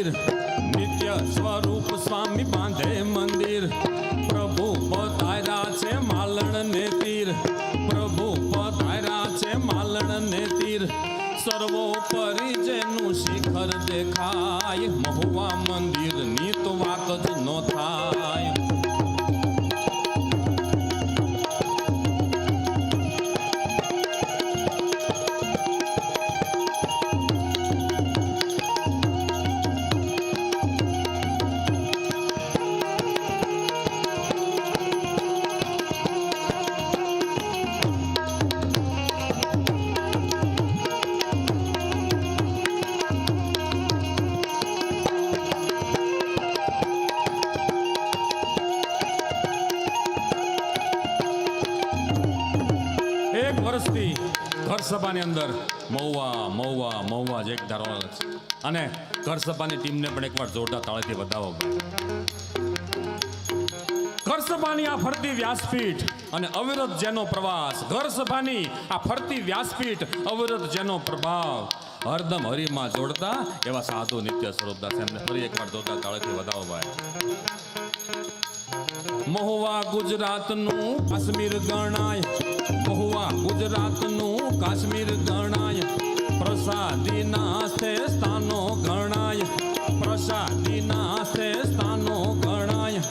મંદિર નિત્ય સ્વરૂપ સ્વામી બાંધે મંદિર. ઘર અંદર મહુવા મહુવા મહુવા જ એક ધારો છે. અને ઘર ટીમને પણ એકવાર જોરદાર તાળીથી વધાવો ઘર આ ફરતી વ્યાસપીઠ અને અવિરત જેનો પ્રવાસ ઘર આ ફરતી વ્યાસપીઠ, અવિરત જેનો પ્રભાવ, હરદમ હરિમાં જોડતા એવા સાધુ નિત્ય સ્વરૂપદાસ એમને ફરી એકવાર જોતા તાળીથી વધાવો ભાઈ મહુવા ગુજરાતનું કાશ્મીર ગણાય. ગુજરાતનું કાશ્મીર ગણાય. પ્રસાદીના હસ્તે સ્થાનો ગણાય. પ્રસાદીના હસ્તે સ્થાનો ગણાય.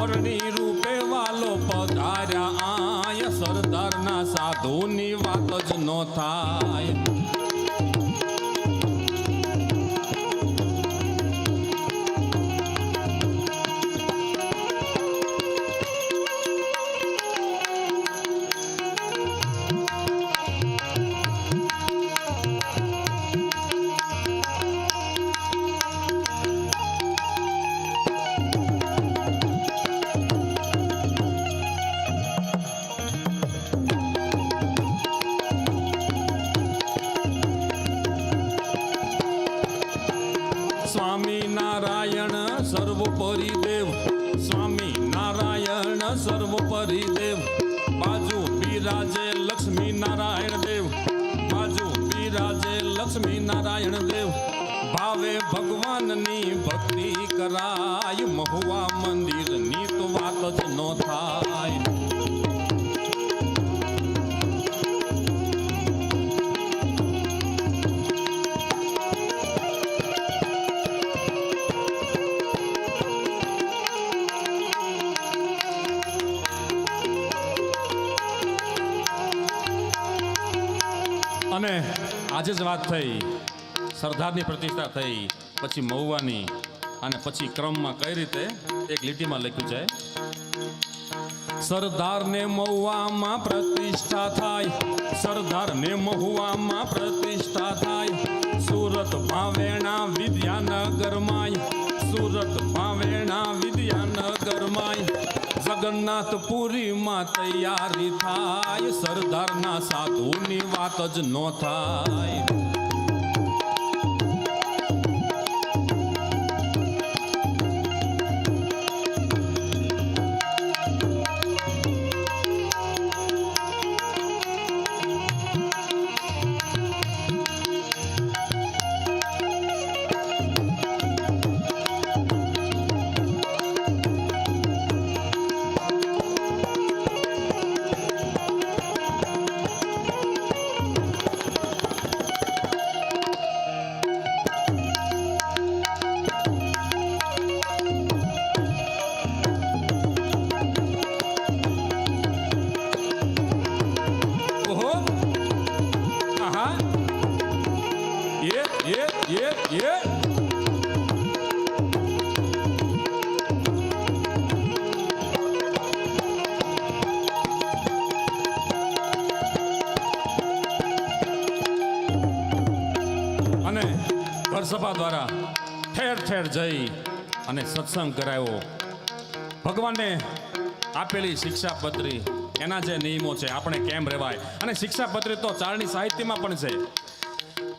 વરણી રૂપે વાલો પધાર્યા આય. સરદારના સાધુની વાત જ ન થાય. સર્વોપરી દેવ, સ્વામી નારાયણ સર્વોપરી દેવ. બાજુ બિરાજે લક્ષ્મી નારાયણ દેવ. બાજુ બિરાજે લક્ષ્મી નારાયણ દેવ. ભાવે ભગવાનની ભક્તિ કરાય, મહુવા મંદિરની તો વાત જ ન થાય. આજે જ વાત થઈ. સરદારની પ્રતિષ્ઠા થઈ. પછી મહુવાની અને પછી ક્રમમાં કઈ રીતે એક લીટીમાં લખ્યું છે? સરદારને મહુવામાં પ્રતિષ્ઠા થાય. સરદારને મહુવામાં પ્રતિષ્ઠા થાય. સુરત ભાવેણા વિદ્યાનગરમાય. સુરત ભાવેણા જગન્નાથપુરીમાં તૈયારી થાય. સરદારના સાધુની વાત જ ન થાય. ઠેર જઈ અને સત્સંગ કરાયો ભગવાનને આપેલી શિક્ષાપત્રી, એના જે નિયમો છે, આપણે કેમ રહેવાય અને શિક્ષાપત્રી તો ચારણી સાહિત્યમાં પણ છે.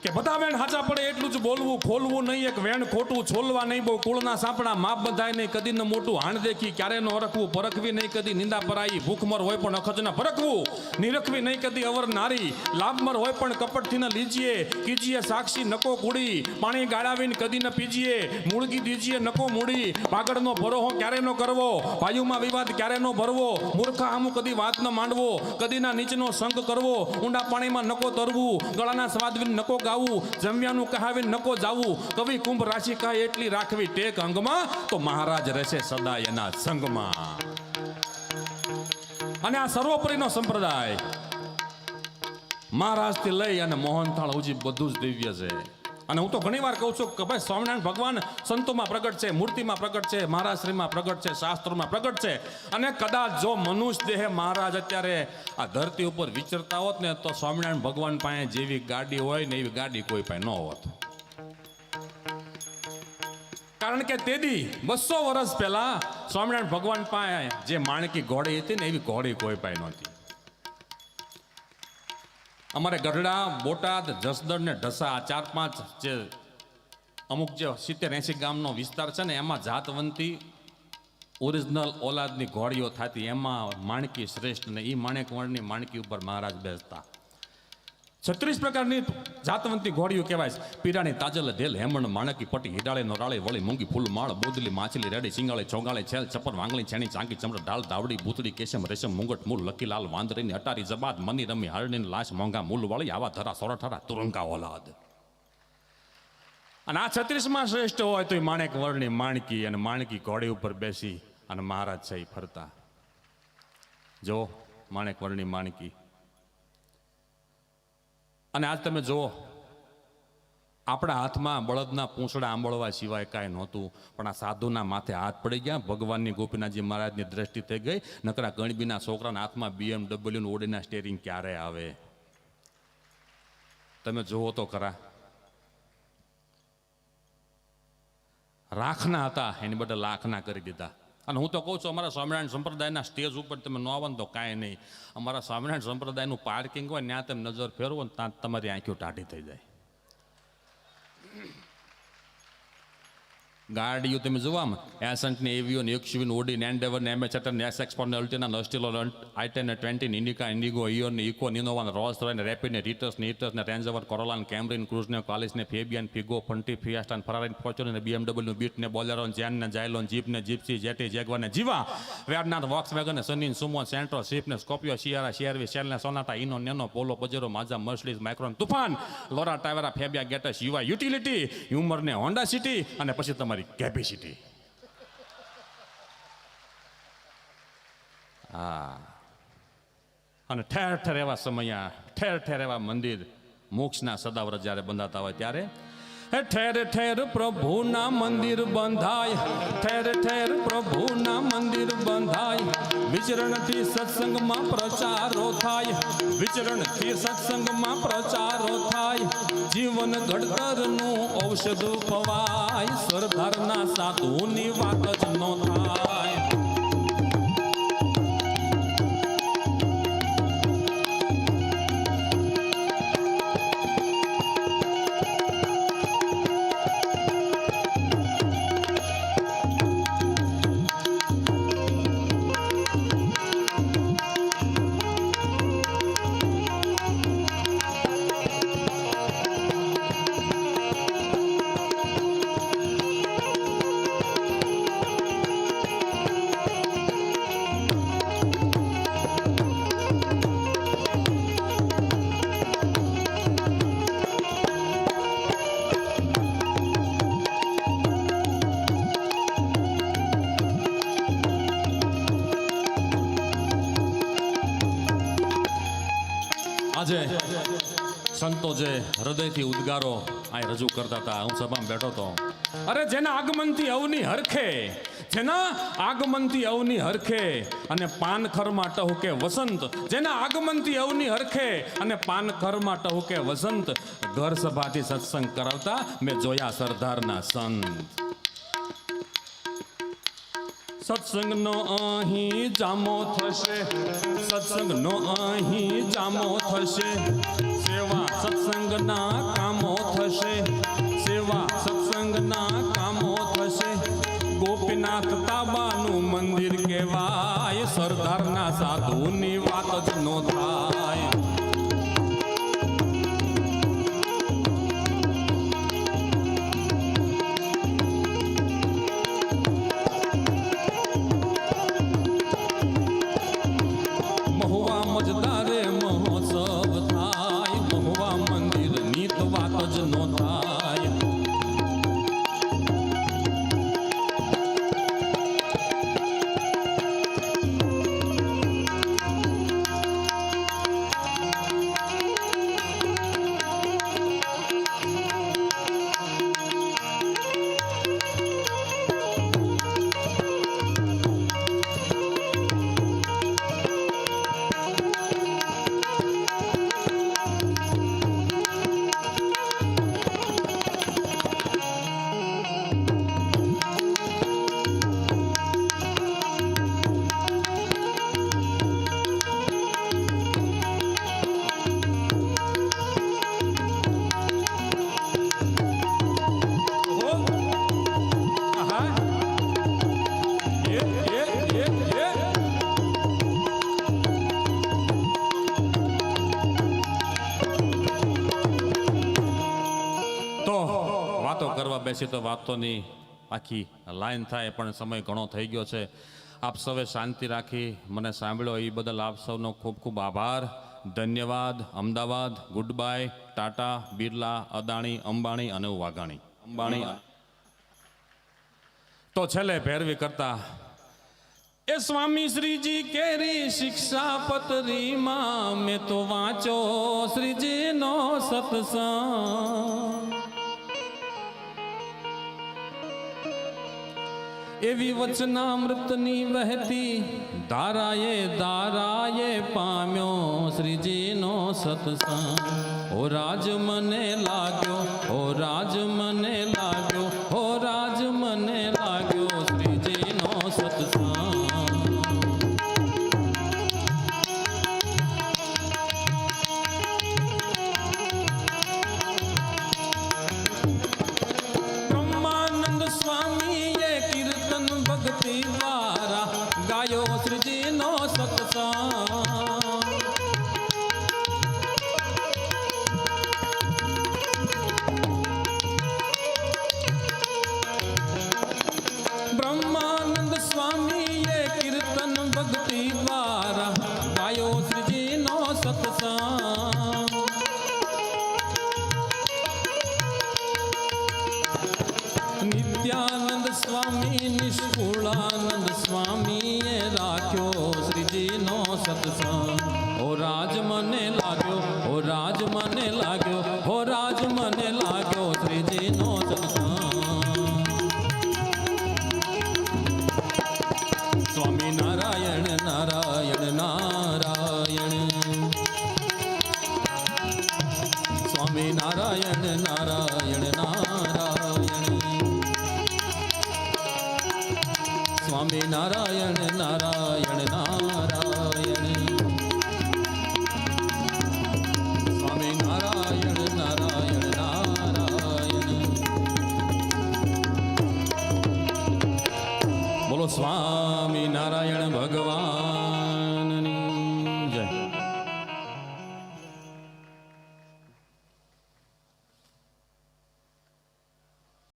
કે બધા વેણ હાચા પડે એટલું જ બોલવું, ખોલવું નહીં, એક વેણ ખોટું છોલવા નહીં, બહુ કુળના સાપડા માપ બધાય નહીં, કદી ન મોટું હાણ દેખી ક્યારે ન અરખવું પરખવી નહીં, કદી નિંદા પરાઈ, ભૂખમર હોય પણ અખજના પરખવું નિરખવી નહીં, કદી અવર નારી, લાભમર હોય પણ કપટથી ન લીજીએ, કીજીએ સાક્ષી નકો કુડી, પાણી ગાળાવીને કદી ન પીજીએ, મૂળગી દીજીએ નકો મૂડી, પાગળનો ભરોહો ક્યારે ન કરવો વાયુમાં વિવાદ ક્યારે ન ભરવો, મૂર્ખા આમું કદી વાત ન માંડવો, કદીના નીચનો સંગ કરવો, ઊંડા પાણીમાં નકો તરવું, ગળાના સ્વાદ નકો ગાવું જમ્યાનું કહાવીને નકો જાવું. કવિ કુંભ રાશિ કહે એટલી રાખવી ટેક અંગમાં, તો મહારાજ રહેશે સદા એના સંગમાં. અને આ સર્વોપરીનો સંપ્રદાય. મહારાજથી લઈ અને મોહનથાળ હજી બધું જ દિવ્ય છે. અને હું તો ઘણીવાર કહું છું કે ભાઈ સ્વામિનારાયણ ભગવાન સંતોમાં પ્રગટ છે, મૂર્તિમાં પ્રગટ છે મહારાશ્રીમાં પ્રગટ છે, શાસ્ત્રોમાં પ્રગટ છે. અને કદાચ જો મનુષ્ય દેહે મહારાજ અત્યારે આ ધરતી ઉપર વિચરતા હોત ને તો સ્વામિનારાયણ ભગવાન પાસે જેવી ગાડી હોય ને એવી ગાડી કોઈ પાસે ન હોત. કારણ કે તેદી બસો વર્ષ પહેલા સ્વામિનારાયણ ભગવાન પાસે જે માણકી ઘોડી હતી ને એવી ઘોડી કોઈ પાસે નહોતી. અમારે ગઢડા, બોટાદ, જસદણ ને ઢસા ચાર પાંચ જે અમુક જે સિત્તેર એંસી ગામનો વિસ્તાર છે ને, એમાં જાતવંતી, ઓરિજિનલ ઓલાદની ઘોડીઓ થતી, એમાં માણકી શ્રેષ્ઠ ને એ માણેકવણની માણકી ઉપર મહારાજ બેસતા. છત્રીસ પ્રકારની જાતવંતી ઘોડીઓ કહેવાય છે. પીરાણી તાજલ ઢેલ હેમણ માણકી, પટી, હિડાળે, નોરાળે, વળી મૂંગી, ફૂલ, માળ, બોદલી, માછલી, રેડી, સિંગાળે, ચોગાળે, છેલ ચપર વાંગળી, છેણી, ચાંકી ચમડ ડાળ, દાવડી, ભૂતડી, કેશમ, રેશમ, મુંગટ, મૂળ લકીલાલ વાંદરીની અટારી, જબાદ, મની રમી હરણી લાશ, મોંઘા મૂલ વાળી આવા ધરા, સોરઠારા, તુરંગા ઓલાદ. અને આ છત્રીસમાં શ્રેષ્ઠ હોય તો એ માણેક વર્ણની માણકી અને માણકી ઘોડી ઉપર બેસી અને મહારાજ છે એ ફરતા. જો, માણેક વર્ણની માણકી અને આજ તમે જુઓ, આપણા હાથમાં બળદના પૂંછડા આંબળવા સિવાય કાંઈ નહોતું, પણ આ સાધુના માથે હાથ પડી ગયા, ભગવાનની ગોપીનાથજી મહારાજની દ્રષ્ટિ થઈ ગઈ, નકરા ગણબીના છોકરાના હાથમાં બીએમડબલ્યુનું ઓડીના સ્ટેરિંગ ક્યારે આવે? તમે જુઓ તો ખરા. રાખના હતા, એની બદલે લાખના કરી દીધા. અને હું તો કહું છું, અમારા સ્વામિનારાયણ સંપ્રદાયના સ્ટેજ ઉપર તમે ન આવો ને તો કાંઈ નહીં. અમારા સ્વામિનારાયણ સંપ્રદાયનું પાર્કિંગ હોય ત્યાં તમે નજર ફેરવો ને ત્યાં તમારી આંખો ટાઢી થઈ જાય. ગાડીઓ તમે જોવામાં એસન્ટની એવિયોન એક્સયુવીન ઓડીન એન્ડેવર એમએચ અટન એસ એક્સપોર્ટ અલ્ટીના નસ્ટીલો i ten twenty Indica, Indigo, Eon Eeco નિનોવાન રોસ રોયન રેપિડ ને રીટર્સ ને ઇટર્સ ને રેન્જ કોરોલાન કેમરીન ક્રુઝ ને કોલિસ ને ફેબિયન, ફિગો, ફંટી ફિયાસ્ટાન ફરારીન ફોર્ચ્યુનર ને બીએમડબલ્યુ બીટ ને બોલેરો જેન ને જાયલોન, જીપ ને જીપસી, જેટી જેગવા ને જીવા. વેરનાર વોક્સ વેગન ને સનીન સુમો સેન્ટ્રો, શિપ ને સ્કોપિયો શિયારા, શિયારવી, શેલ ને સોનાટા, ઇનો, નેનો, પોલો, પજેરો માઝા મર્સલીઝ માઇક્રોન, તુફાન. લોરા ટાવેરા ફેબિયા, ગેટસ, યુવા યુટિલિટી, હ્યુમર ને હોન્ડા સિટી, અને પછી તમારી કેપેસિટી હા અને ઠેર ઠેર એવા સમયા ઠેર ઠેર એવા મંદિર મોક્ષના સદાવ્રત જ્યારે બંધાતા હોય ત્યારે ઠેર ઠેર પ્રભુના મંદિર બંધાય ઠેર ઠેર પ્રભુના મંદિર બંધાય વિચરણથી સત્સંગમાં પ્રચારો થાય વિચરણથી સત્સંગમાં પ્રચારો થાય જીવન ઘડતરનું ઔષધ પવાય સરદારના સાધુની સંતો જે હૃદયથી ઉદ્ગારો અહીં રજૂ કરતા હતા, હું સભામાં બેઠો હતો. અરે જેના આગમનથી અવની હરખે, જેના આગમનથી અવની હરખે અને પાનખરમાં ટહુકે વસંત, જેના આગમનથી અવની હરખે અને પાનખરમાં ટહુકે વસંત, ઘર સભાથી સત્સંગ કરાવતા મેં જોયા સરદારના સંત. સત્સંગનો અહીં જામો થશે. સત્સંગનો અહીં જામો થશે. સેવા સત્સંગના કામો થશે. સેવા સત્સંગના કામો થશે. ગોપીનાથ તાબાનું મંદિર કહેવાય. સરદારના સાધુની વાત જ નો થાય. બેસી તો વાતોની આખી લાઈન થાય, પણ સમય ઘણો થઈ ગયો છે. આપ સૌએ શાંતિ રાખી મને સાંભળ્યો. એ બદલ આપ સૌનો ખૂબ ખૂબ આભાર. ધન્યવાદ. અમદાવાદ ગુડ બાય ટાટા, બિરલા, અદાણી, અંબાણી અને વાઘાણી. અંબાણી. તો છેલ્લે ભેરવી કરતા, એ સ્વામી શ્રીજી કેરી શિક્ષા પતરીમાં મેં તો વાંચો શ્રીજીનો સત્સંગ. એવી વચનામૃતની વહેતી ધારાએ ધારાએ પામ્યો શ્રીજીનો સત્સંગ. ઓ રાજ મને લાગ્યો, ઓ રાજ મને લાગ્યો સત્સંગ. ઓ રાજ મને લાગ્યો, ઓ રાજ મને લાગ્યો હો રાજ મને લાગ્યો શ્રીજીનો સત્સંગ. સ્વામી નારાયણ નારાયણ નારાયણ. સ્વામી નારાયણ નારાયણ નારાયણ. સ્વામી નારાયણ નારાયણ નારાયણ.